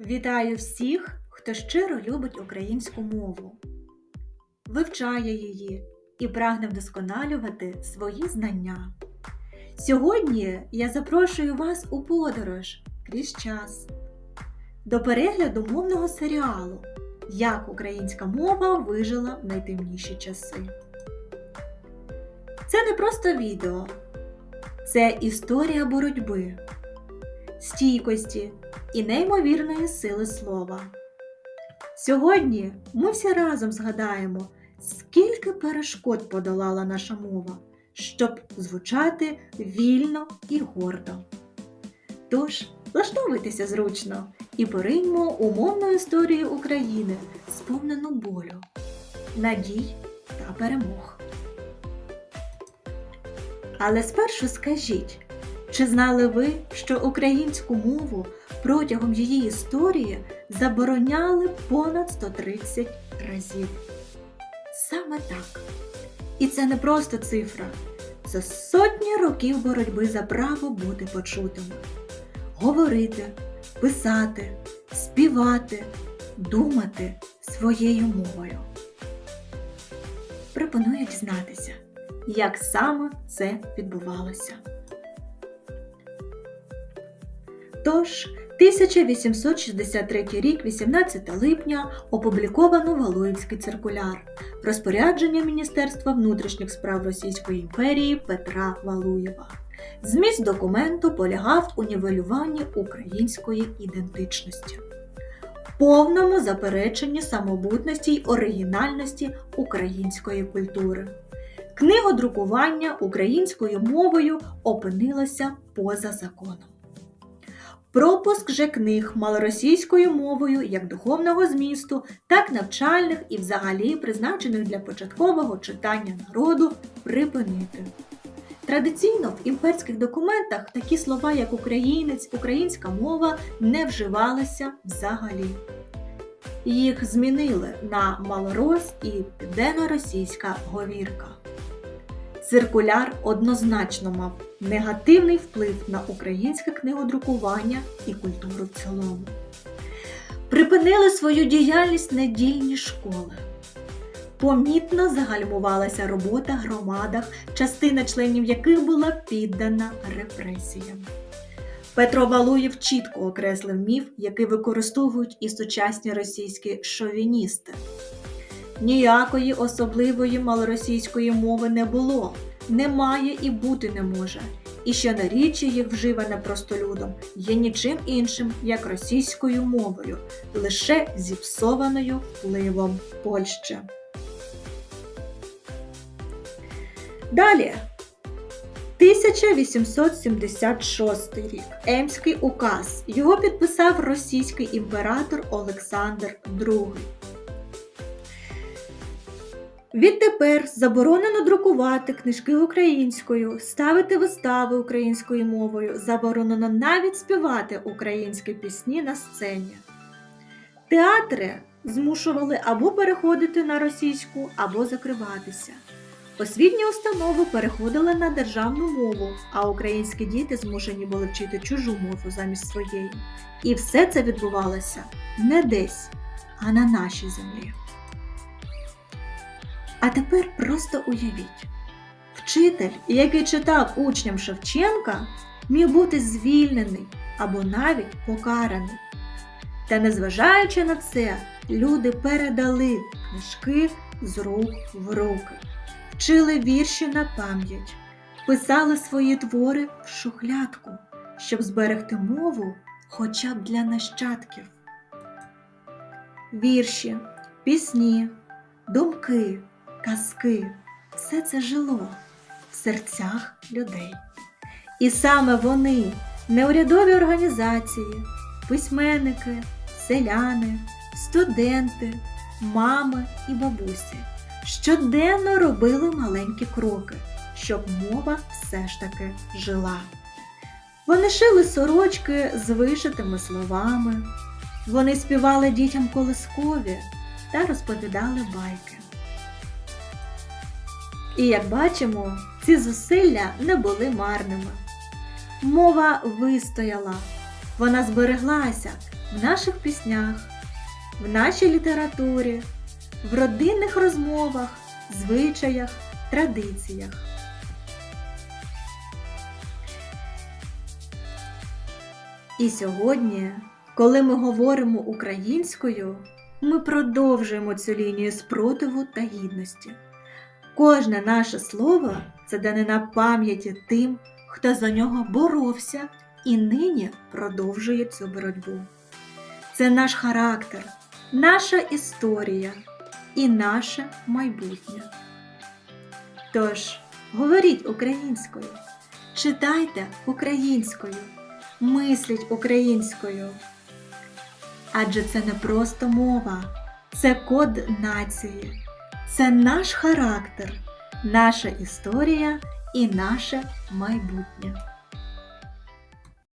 Вітаю всіх, хто щиро любить українську мову, вивчає її і прагне вдосконалювати свої знання. Сьогодні я запрошую вас у подорож крізь час до перегляду мовного серіалу Як українська мова вижила в найтемніші часи. Це не просто відео, це історія боротьби, стійкості і неймовірної сили слова. Сьогодні ми всі разом згадаємо, скільки перешкод подолала наша мова, щоб звучати вільно і гордо. Тож, влаштовуйтеся зручно і пориньмо у мовну історію України, сповнену болю, надій та перемог. Але спершу скажіть, чи знали ви, що українську мову протягом її історії забороняли понад 130 разів? Саме так. І це не просто цифра, це сотні років боротьби за право бути почутими, говорити, писати, співати, думати своєю мовою. Пропоную дізнатися, як саме це відбувалося. Тож, 1863 рік, 18 липня, опубліковано Валуївський циркуляр розпорядження Міністерства внутрішніх справ Російської імперії Петра Валуєва. Зміст документу полягав у нівелюванні української ідентичності, повному запереченні самобутності й оригінальності української культури. Книгодрукування українською мовою опинилося поза законом. Пропуск же книг малоросійською мовою як духовного змісту, так навчальних і взагалі призначених для початкового читання народу припинити. Традиційно в імперських документах такі слова, як українець, українська мова не вживалися взагалі. Їх змінили на малорос і південно-російська говірка. Циркуляр однозначно мав негативний вплив на українське книгодрукування і культуру в цілому. Припинили свою діяльність недільні школи. Помітно загальмувалася робота в громадах, частина членів яких була піддана репресіям. Петро Валуєв чітко окреслив міф, який використовують і сучасні російські шовіністи. Ніякої особливої малоросійської мови не було, немає і бути не може. І що наріччя їх вживане простолюдом є нічим іншим, як російською мовою, лише зіпсованою впливом Польщі. Далі. 1876 рік. Емський указ. Його підписав російський імператор Олександр II. Відтепер заборонено друкувати книжки українською, ставити вистави українською мовою, заборонено навіть співати українські пісні на сцені. Театри змушували або переходити на російську, або закриватися. Освітні установи переходили на державну мову, а українські діти змушені були вчити чужу мову замість своєї. І все це відбувалося не десь, а на нашій землі. А тепер просто уявіть, вчитель, який читав учням Шевченка, міг бути звільнений або навіть покараний. Та незважаючи на це, люди передали книжки з рук в руки, вчили вірші на пам'ять, писали свої твори в шухлядку, щоб зберегти мову хоча б для нащадків. Вірші, пісні, думки казки, все це жило в серцях людей. І саме вони, неурядові організації, письменники, селяни, студенти, мами і бабусі щоденно робили маленькі кроки, щоб мова все ж таки жила. Вони шили сорочки з вишитими словами, вони співали дітям колискові та розповідали байки. І як бачимо, ці зусилля не були марними. Мова вистояла, вона збереглася, в наших піснях, в нашій літературі, в родинних розмовах, звичаях, традиціях. І сьогодні, коли ми говоримо українською, ми продовжуємо цю лінію спротиву та гідності. Кожне наше слово це данина пам'яті тим, хто за нього боровся і нині продовжує цю боротьбу. Це наш характер, наша історія і наше майбутнє. Тож, говоріть українською, читайте українською, мисліть українською. Адже це не просто мова, це код нації, це наш характер, наша історія і наше майбутнє.